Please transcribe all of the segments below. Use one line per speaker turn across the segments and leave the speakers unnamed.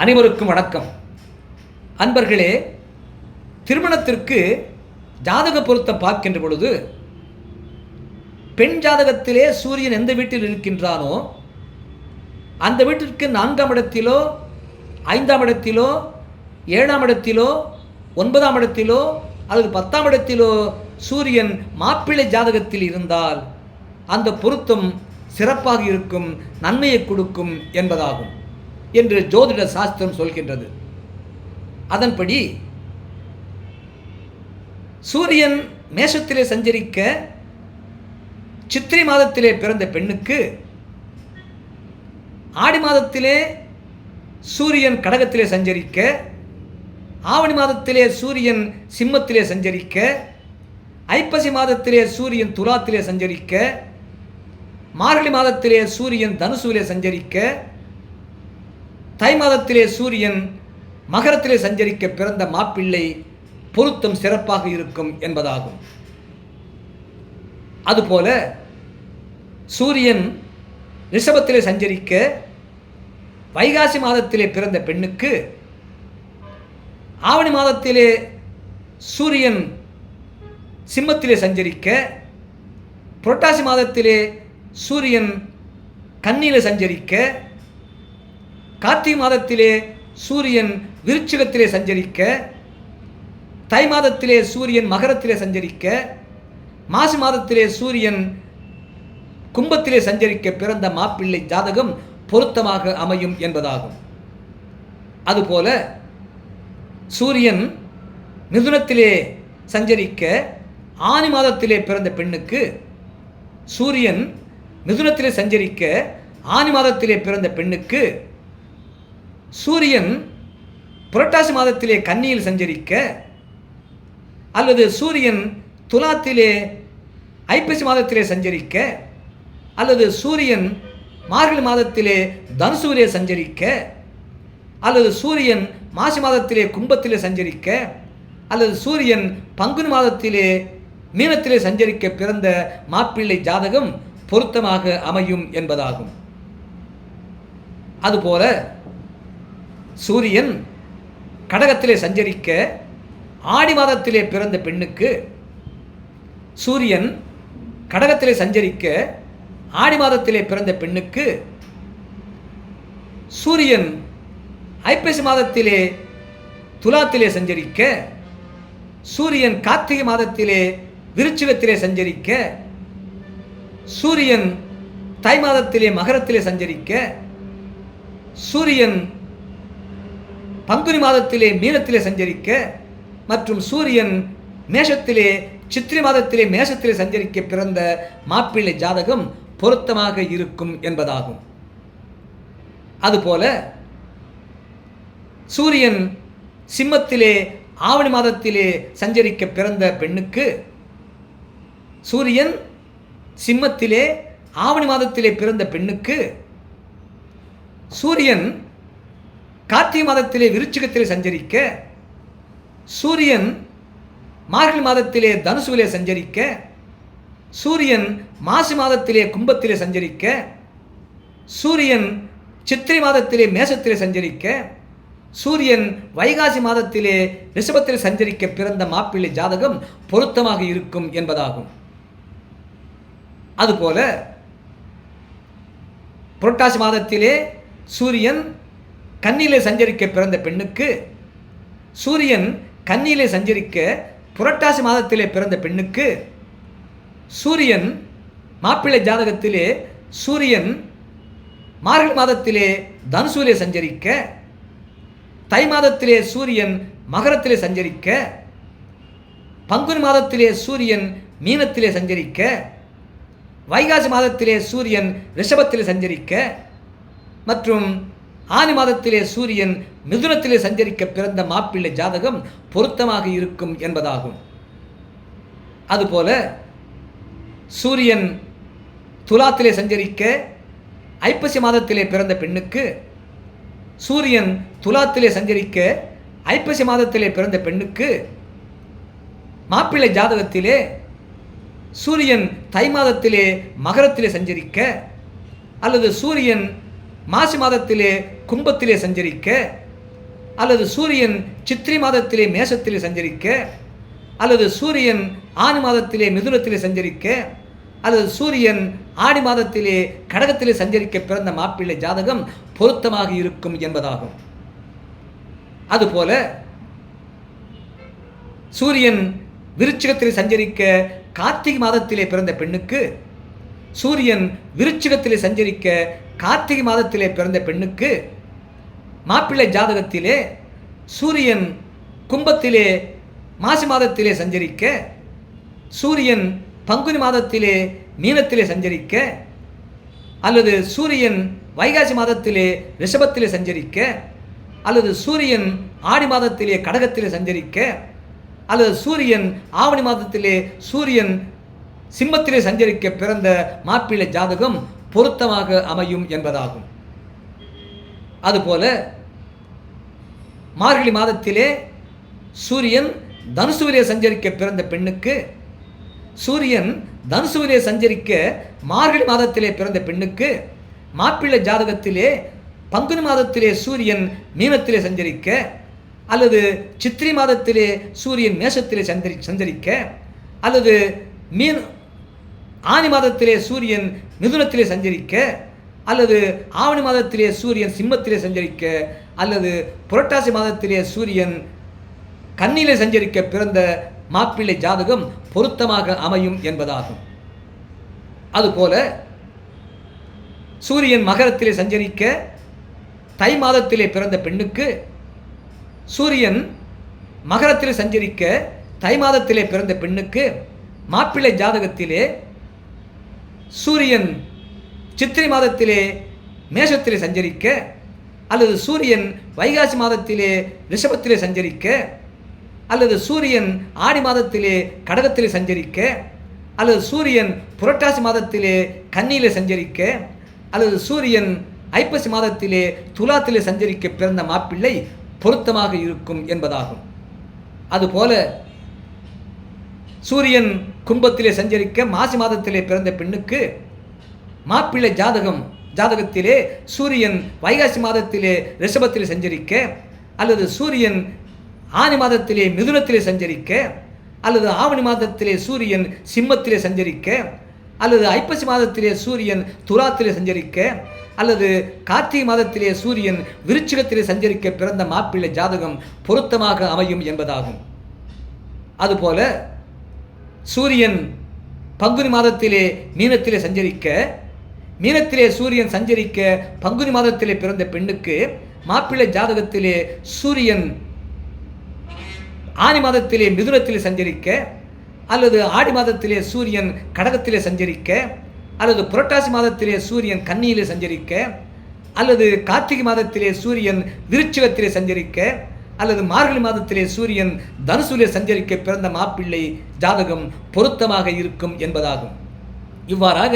அனைவருக்கும் வணக்கம். அன்பர்களே திருமணத்திற்கு ஜாதக பொருத்தம் பார்க்கின்ற பொழுது பெண் ஜாதகத்திலே சூரியன் எந்த வீட்டில் இருக்கின்றானோ அந்த வீட்டிற்கு நான்காம் இடத்திலோ ஐந்தாம் இடத்திலோ ஏழாம் இடத்திலோ ஒன்பதாம் இடத்திலோ அல்லது பத்தாம் இடத்திலோ சூரியன் மாப்பிள்ளை ஜாதகத்தில் இருந்தால் அந்த பொருத்தம் சிறப்பாக இருக்கும் நன்மையை கொடுக்கும் என்பதாகும். என்று ஜோதிட சாஸ்திரம் சொல்கின்றது. அதன்படி சூரியன் மேஷத்திலே சஞ்சரிக்க சித்திரை மாதத்திலே பிறந்த பெண்ணுக்கு ஆடி மாதத்திலே சூரியன் கடகத்திலே சஞ்சரிக்க ஆவணி மாதத்திலே சூரியன் சிம்மத்திலே சஞ்சரிக்க ஐப்பசி மாதத்திலே சூரியன் துலாத்திலே சஞ்சரிக்க மார்கழி மாதத்திலே சூரியன் தனுசுவிலே சஞ்சரிக்க தை மாதத்திலே சூரியன் மகரத்திலே சஞ்சரிக்க பிறந்த மாப்பிள்ளை பொருத்தம் சிறப்பாக இருக்கும் என்பதாகும். அதுபோல சூரியன் ரிஷபத்திலே சஞ்சரிக்க வைகாசி மாதத்திலே பிறந்த பெண்ணுக்கு ஆவணி மாதத்திலே சூரியன் சிம்மத்திலே சஞ்சரிக்க புரட்டாசி மாதத்திலே சூரியன் கண்ணியில் சஞ்சரிக்க கார்த்திகை மாதத்திலே சூரியன் விருச்சிகத்திலே சஞ்சரிக்க தை மாதத்திலே சூரியன் மகரத்திலே சஞ்சரிக்க மாசி மாதத்திலே சூரியன் கும்பத்திலே சஞ்சரிக்க பிறந்த மாப்பிள்ளை ஜாதகம் பொருத்தமாக அமையும் என்பதாகும். அதுபோல சூரியன் மிதுனத்திலே சஞ்சரிக்க ஆனி மாதத்திலே பிறந்த பெண்ணுக்கு சூரியன் மிதுனத்திலே சஞ்சரிக்க ஆனி மாதத்திலே பிறந்த பெண்ணுக்கு சூரியன் புரட்டாசி மாதத்திலே கன்னியில் சஞ்சரிக்க அல்லது சூரியன் துலாத்திலே ஐப்பசி மாதத்திலே சஞ்சரிக்க அல்லது சூரியன் மார்கழி மாதத்திலே தனுசுவிலே சஞ்சரிக்க அல்லது சூரியன் மாசி மாதத்திலே கும்பத்திலே சஞ்சரிக்க அல்லது சூரியன் பங்குனி மாதத்திலே மீனத்திலே சஞ்சரிக்க பிறந்த மாப்பிள்ளை ஜாதகம் பொருத்தமாக அமையும் என்பதாகும். அதுபோல சூரியன் கடகத்திலே சஞ்சரிக்க ஆடி மாதத்திலே பிறந்த பெண்ணுக்கு சூரியன் கடகத்திலே சஞ்சரிக்க ஆடி மாதத்திலே பிறந்த பெண்ணுக்கு சூரியன் ஐப்பசி மாதத்திலே துலாத்திலே சஞ்சரிக்க சூரியன் கார்த்திகை மாதத்திலே விருச்சிகத்திலே சஞ்சரிக்க சூரியன் தை மாதத்திலே மகரத்திலே சஞ்சரிக்க சூரியன் பங்குனி மாதத்திலே மீனத்திலே சஞ்சரிக்க மற்றும் சூரியன் மேஷத்திலே சித்திரை மாதத்திலே மேஷத்திலே சஞ்சரிக்க பிறந்த மாப்பிள்ளை ஜாதகம் பொருத்தமாக இருக்கும் என்பதாகும். அதுபோல சூரியன் சிம்மத்திலே ஆவணி மாதத்திலே சஞ்சரிக்க பிறந்த பெண்ணுக்கு சூரியன் சிம்மத்திலே ஆவணி மாதத்திலே பிறந்த பெண்ணுக்கு சூரியன் கார்த்திகை மாதத்திலே விருச்சிகத்திலே சஞ்சரிக்க சூரியன் மார்கழி மாதத்திலே தனுசுவிலே சஞ்சரிக்க சூரியன் மாசி மாதத்திலே கும்பத்திலே சஞ்சரிக்க சூரியன் சித்திரை மாதத்திலே மேசத்திலே சஞ்சரிக்க சூரியன் வைகாசி மாதத்திலே ரிஷபத்தில் சஞ்சரிக்க பிறந்த மாப்பிள்ளை ஜாதகம் பொருத்தமாக இருக்கும் என்பதாகும். அதுபோல புரட்டாசி மாதத்திலே சூரியன் கண்ணிலே சஞ்சரிக்க பிறந்த பெண்ணுக்கு சூரியன் கண்ணிலே சஞ்சரிக்க புரட்டாசி மாதத்திலே பிறந்த பெண்ணுக்கு சூரியன் மாப்பிள்ளை ஜாதகத்திலே சூரியன் மார்கழி மாதத்திலே தனுசூலே சஞ்சரிக்க தை மாதத்திலே சூரியன் மகரத்திலே சஞ்சரிக்க பங்குனி மாதத்திலே சூரியன் மீனத்திலே சஞ்சரிக்க வைகாசி மாதத்திலே சூரியன் ரிஷபத்திலே சஞ்சரிக்க மற்றும் ஆனி மாதத்திலே சூரியன் மிதுனத்திலே சஞ்சரிக்க பிறந்த மாப்பிள்ளை ஜாதகம் பொருத்தமாக இருக்கும் என்பதாகும். அதுபோல சூரியன் துலாத்திலே சஞ்சரிக்க ஐப்பசி மாதத்திலே பிறந்த பெண்ணுக்கு சூரியன் துலாத்திலே சஞ்சரிக்க ஐப்பசி மாதத்திலே பிறந்த பெண்ணுக்கு மாப்பிள்ளை ஜாதகத்திலே சூரியன் தை மாதத்திலே மகரத்திலே சஞ்சரிக்க அல்லது சூரியன் மாசி மாதத்திலே கும்பத்திலே சஞ்சரிக்க அல்லது சூரியன் சித்திரை மாதத்திலே மேசத்திலே சஞ்சரிக்க அல்லது சூரியன் ஆணி மாதத்திலே மிதுனத்திலே சஞ்சரிக்க அல்லது சூரியன் ஆடி மாதத்திலே கடகத்திலே சஞ்சரிக்க பிறந்த மாப்பிள்ளை ஜாதகம் பொருத்தமாக இருக்கும் என்பதாகும். அதுபோல சூரியன் விருச்சிகத்திலே சஞ்சரிக்க கார்த்திகை மாதத்திலே பிறந்த பெண்ணுக்கு சூரியன் விருச்சிகத்திலே சஞ்சரிக்க கார்த்திகை மாதத்திலே பிறந்த பெண்ணுக்கு மாப்பிள்ளை ஜாதகத்திலே சூரியன் கும்பத்திலே மாசி மாதத்திலே சஞ்சரிக்க சூரியன் பங்குனி மாதத்திலே மீனத்திலே சஞ்சரிக்க அல்லது சூரியன் வைகாசி மாதத்திலே ரிஷபத்திலே சஞ்சரிக்க அல்லது சூரியன் ஆடி மாதத்திலே கடகத்திலே சஞ்சரிக்க அல்லது சூரியன் ஆவணி மாதத்திலே சூரியன் சிம்மத்திலே சஞ்சரிக்க பிறந்த மாப்பிள்ளை ஜாதகம் பொருத்தமாக அமையும் என்பதாகும். அதுபோல மார்கழி மாதத்திலே சூரியன் தனுசுவிலே சஞ்சரிக்க பிறந்த பெண்ணுக்கு சூரியன் தனுசுவிலே சஞ்சரிக்க மார்கழி மாதத்திலே பிறந்த பெண்ணுக்கு மாப்பிள்ளை ஜாதகத்திலே பங்குனி மாதத்திலே சூரியன் மீனத்திலே சஞ்சரிக்க அல்லது சித்திரை மாதத்திலே சூரியன் மேஷத்திலே சந்தரி சஞ்சரிக்க அல்லது மீன் ஆனி மாதத்திலே சூரியன் மிதுனத்திலே சஞ்சரிக்க அல்லது ஆவணி மாதத்திலே சூரியன் சிம்மத்திலே சஞ்சரிக்க அல்லது புரட்டாசி மாதத்திலே சூரியன் கண்ணிலே சஞ்சரிக்க பிறந்த மாப்பிள்ளை ஜாதகம் பொருத்தமாக அமையும் என்பதாகும். அதுபோல சூரியன் மகரத்திலே சஞ்சரிக்க தை மாதத்திலே பிறந்த பெண்ணுக்கு சூரியன் மகரத்திலே சஞ்சரிக்க தை மாதத்திலே பிறந்த பெண்ணுக்கு மாப்பிள்ளை ஜாதகத்திலே சூரியன் சித்திரை மாதத்திலே மேஷத்திலே சஞ்சரிக்க அல்லது சூரியன் வைகாசி மாதத்திலே ரிஷபத்திலே சஞ்சரிக்க அல்லது சூரியன் ஆடி மாதத்திலே கடகத்திலே சஞ்சரிக்க அல்லது சூரியன் புரட்டாசி மாதத்திலே கன்னியிலே சஞ்சரிக்க அல்லது சூரியன் ஐப்பசி மாதத்திலே துலாத்திலே சஞ்சரிக்க பிறந்த மாப்பிள்ளை பொருத்தமாக இருக்கும் என்பதாகும். அதுபோல சூரியன் கும்பத்திலே சஞ்சரிக்க மாசி மாதத்திலே பிறந்த பெண்ணுக்கு மாப்பிள்ளை ஜாதகம் ஜாதகத்திலே சூரியன் வைகாசி மாதத்திலே ரிஷபத்திலே சஞ்சரிக்க அல்லது சூரியன் ஆனி மாதத்திலே மிதுனத்திலே சஞ்சரிக்க அல்லது ஆவணி மாதத்திலே சூரியன் சிம்மத்திலே சஞ்சரிக்க அல்லது ஐப்பசி மாதத்திலே சூரியன் துலாத்திலே சஞ்சரிக்க அல்லது கார்த்திகை மாதத்திலே சூரியன் விருச்சிகத்திலே சஞ்சரிக்க பிறந்த மாப்பிள்ளை ஜாதகம் பொருத்தமாக அமையும் என்பதாகும். அதுபோல சூரியன் பங்குனி மாதத்திலே மீனத்திலே சஞ்சரிக்க மீனத்திலே சூரியன் சஞ்சரிக்க பங்குனி மாதத்திலே பிறந்த பெண்ணுக்கு மாப்பிள்ளை ஜாதகத்திலே சூரியன் ஆனி மாதத்திலே மிதுனத்திலே சஞ்சரிக்க அல்லது ஆடி மாதத்திலே சூரியன் கடகத்திலே சஞ்சரிக்க அல்லது புரட்டாசி மாதத்திலே சூரியன் கன்னியிலே சஞ்சரிக்க அல்லது கார்த்திகை மாதத்திலே சூரியன் விருச்சிகத்திலே சஞ்சரிக்க அல்லது மார்கழி மாதத்திலே சூரியன் தனுசுலே சஞ்சரிக்க பிறந்த மாப்பிள்ளை ஜாதகம் பொருத்தமாக இருக்கும் என்பதாகும். இவ்வாறாக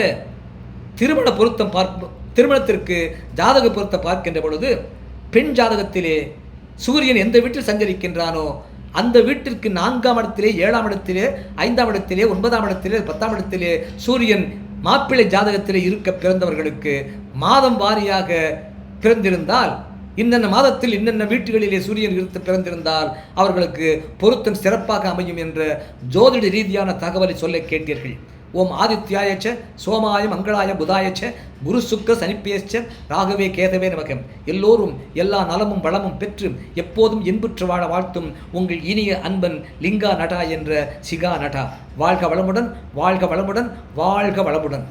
திருமண பொருத்தம் பார்ப்ப திருமணத்திற்கு ஜாதக பொருத்தம் பார்க்கின்ற பொழுது பெண் ஜாதகத்திலே சூரியன் எந்த வீட்டில் சஞ்சரிக்கின்றானோ அந்த வீட்டிற்கு நான்காம் இடத்திலே ஏழாம் இடத்திலே ஐந்தாம் இடத்திலே ஒன்பதாம் இடத்திலே பத்தாம் இடத்திலே சூரியன் மாப்பிள்ளை ஜாதகத்திலே இருக்க பிறந்தவர்களுக்கு மாதம் வாரியாக பிறந்திருந்தால் இன்னென்ன மாதத்தில் இன்னென்ன வீட்டுகளிலே சூரியன் இருத்து பிறந்திருந்தால் அவர்களுக்கு பொருத்தம் சிறப்பாக அமையும் என்ற ஜோதிட ரீதியான தகவலை சொல்ல கேட்டீர்கள். ஓம் ஆதித்யாயச்ச சோமாய மங்களாய புதாயச்ச குரு சுக்க சனிப்பேச்ச ராகவே கேதவே நமகம். எல்லோரும் எல்லா நலமும் வளமும் பெற்று எப்போதும் இன்புற்று வாழ வாழ்த்தும் உங்கள் இனிய அன்பன் லிங்கா நடா என்ற சிகா நடா வாழ்க வளமுடன் வாழ்க வளமுடன் வாழ்க வளமுடன்.